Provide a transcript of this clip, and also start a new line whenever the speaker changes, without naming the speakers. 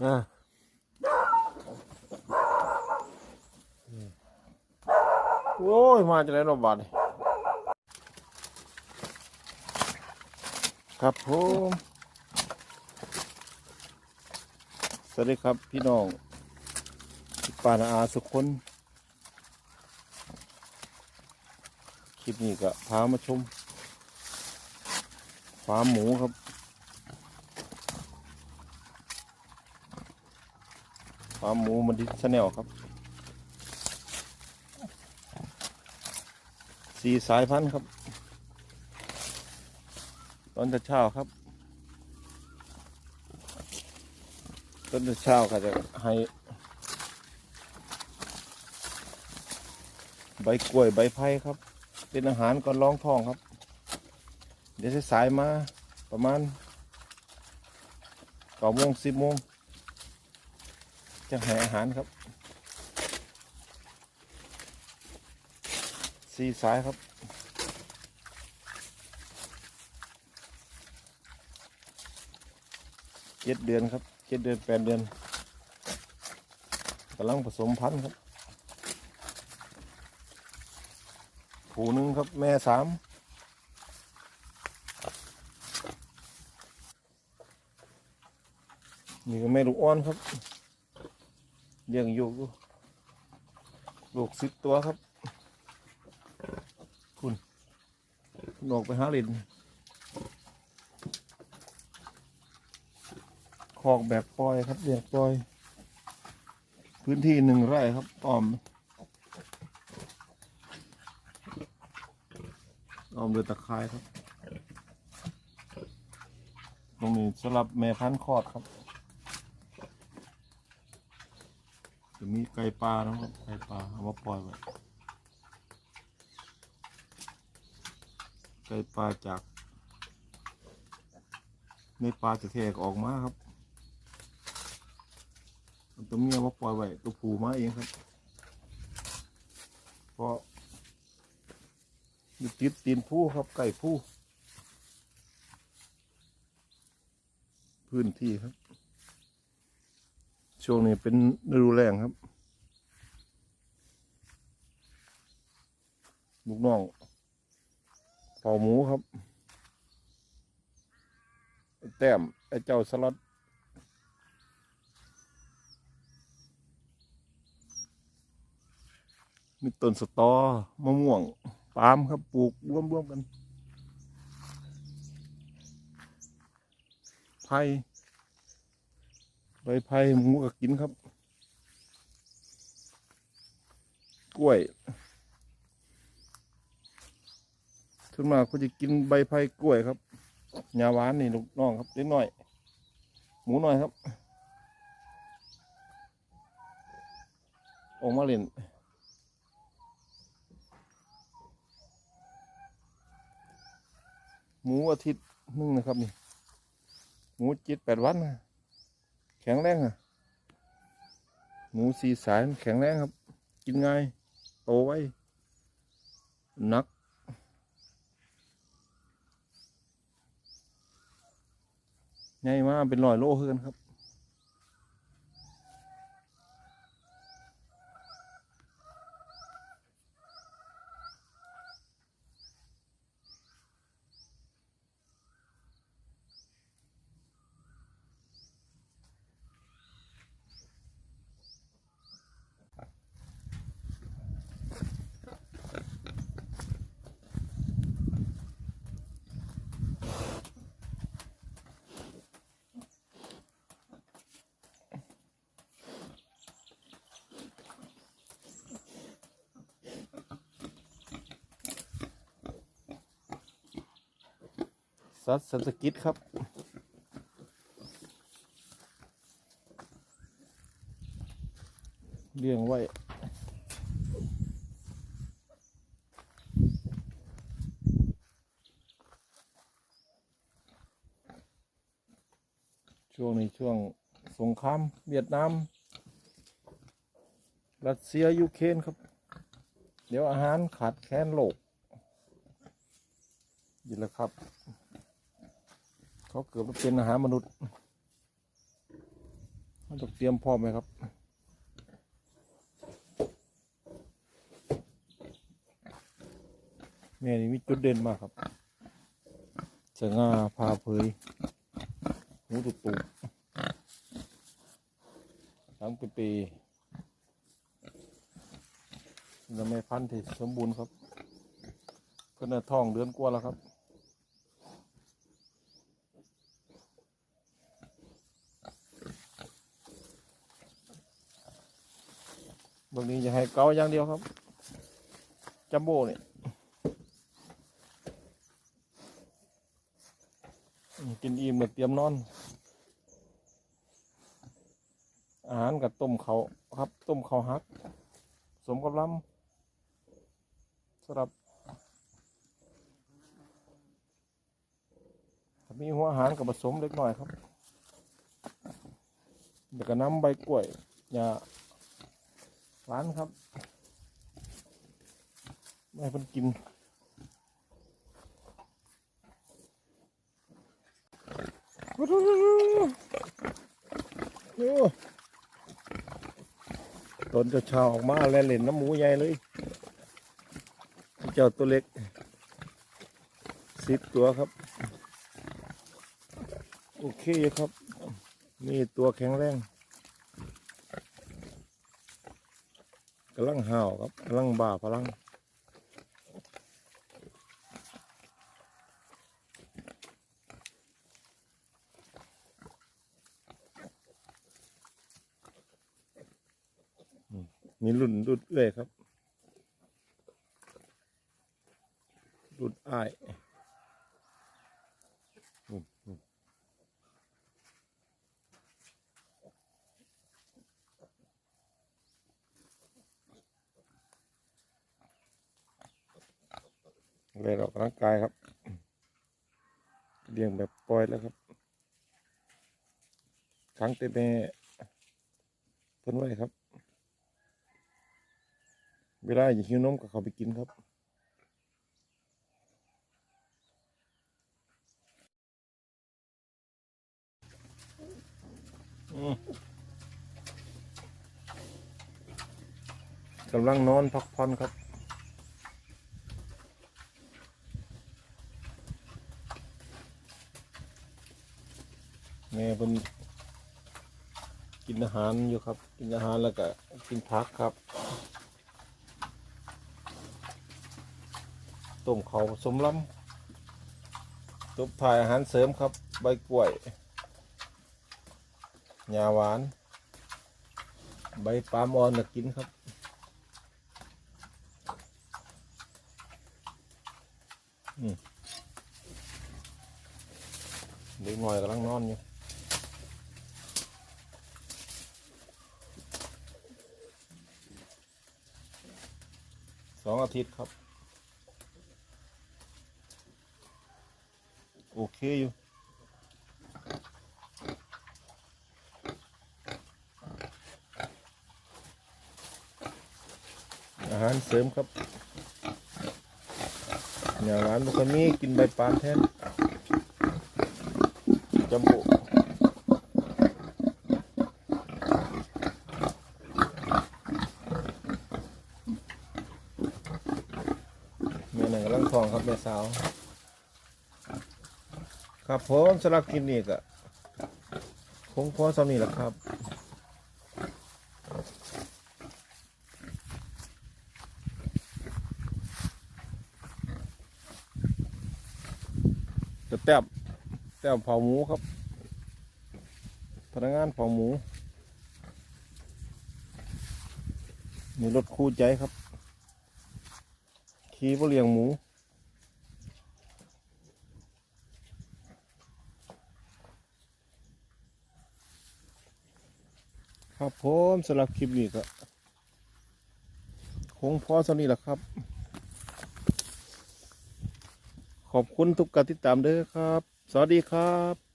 อะโอ้ย มาจากไหนรบบาทนี่ครับผมสวัสดีครับพี่น้องปานาอาสุคน คลิปนี้ก็พามาชมฟาร์มหมูครับ ฟาร์มหมูมันดิชแนลครับสี่สายพันธุ์ครับ ตอนเช้าครับ ตอนเช้าก็จะให้ใบกล้วยใบไผ่ครับ เป็นอาหารก่อนร้องท้องครับ เดี๋ยวสายมาประมาณเก้าโมงสิบโมง จะให้อาหารครับสีสายครับ เจ็ดเดือนครับ เจ็ดเดือนแปดเดือนกำลังผสมพันธุ์ครับ ผูหนึ่งครับ แม่สามนี่ก็แม่ลูกอ่อนครับ เลี้ยงอยู่ลูกสิบตัวครับ คุณคุณออกไปหาเล่นคอกแบบปล่อยครับเลี้ยงปล่อย พื้นที่หนึ่งไร่ครับอ้อมอ้อมเดือตะไคร้ครับ ตรงนี้สำหรับแม่พันธุ์คอดครับ จะมีไก่ปลานะครับไก่ปลาเอามาปล่อยไว้ไก่ปลาจากในปลาจะแทกออกมาครับตัวเมียมาปล่อยไว้ตัวผูมาเองครับ เพราะอยู่ติดตีนผู้ครับไก่ผู้ พื้นที่ครับ ช่วงนี้เป็นฤดูแล้งครับลูกน้องเผาหมูครับ แต้มไอ้เจ้าสลัดมีต้นสตอมะม่วงปาล์มครับปลูกร่วมๆกันไผ่ ใบไผ่หมูก็กินครับ กล้วยทุนมากเขาจะกินใบไผ่กล้วยครับยาหวานนี่ลูกน้องครับเล็กน้อย หมูน้อยครับ ออกมาเล่นหมูอาทิตย์นึงนะครับนี่ หมูจ็ดแปดวันนะ แข็งแรงอะ หมูสีสายมันแข็งแรงครับ กินง่าย โตไวหนัก ใหญ่มากเป็นร้อยโลเฮือนครับ สัตว์สัตกิจครับ เลี้ยงไว้ช่วงนี้ช่วงสงครามเวียดนาม รัสเซียยูเครนครับ เดี๋ยวอาหารขาดแคลนโลกนี่แหละครับ เขาเกือบจะเป็นอาหารมนุษย์เราต้องเตรียมพร้อมไหมครับแม่นี่มีจุดเด่นมากครับสง่าพาเผยหูตุตุทั้งปีปียังไม่พันธุ์ที่สมบูรณ์ครับเพิ่นน่ะท้องเดือนกว่าแล้วครับ บางนี้จะให้เกาอย่างเดียวครับ จัมโบ้เนี่ยกินอิ่มกับเตรียมนอน อาหารกับต้มเขาครับ ต้มเขาฮัก สมกับลำสำหรับมีหัวอาหารกับผสมเล็กน้อยครับเดี๋ยวก็น้ำใบกล้วยยา หวานครับ ไม่ให้เพิ่นกินโอ้ตนเจะชาวออกมาแล่นเล่นน้ำหมูใหญ่เลย เจ้าตัวเล็กสิบตัวครับ โอเคครับ นี่ตัวแข็งแรง กำ ลังห่าวครับพลังบ่าพลังมมีรุ่นรุดเลยครับ รุดอ้าย เลยออกกำลังกายครับเลี้ยงแบบปล่อยแล้วครับขังเต็มแม่เพิ่นไว้ครับ เวลาอยากหิวนมก็เขาไปกินครับกำลังนอนพักผ่อนครับ แม่เพิ่นกินอาหารอยู่ครับ กินอาหารแล้วก็กินผักครับ ต้มเขาวสมลำตบถ่ายอาหารเสริมครับ ใบกล้วยหญ้าหวาน ใบปาล์มอ่อนก็กินครับอืมเด็กหน้อยกำลังนอนอยู่ สองอาทิตย์ครับ โอเคอยู่อาหารเสริมครับอย่างร้านบุคคลนี้กินใบปาล์มแทนจัมโบแม่หนังกำ ลังทองครับแม่สาว ครับผมสำหรับคลิปนี้ก็คงพอสำนี้แหละครับจะแต้มแต้มเผาหมูครับ พนักงานเผาหมูมีรถคู่ใจครับ ขี่บเลียงหมูครับผมสำหรับคลิปนี้ก็คงพอสำนี้แหละครับ ขอบคุณทุกการติดตามเด้อครับ สวัสดีครับ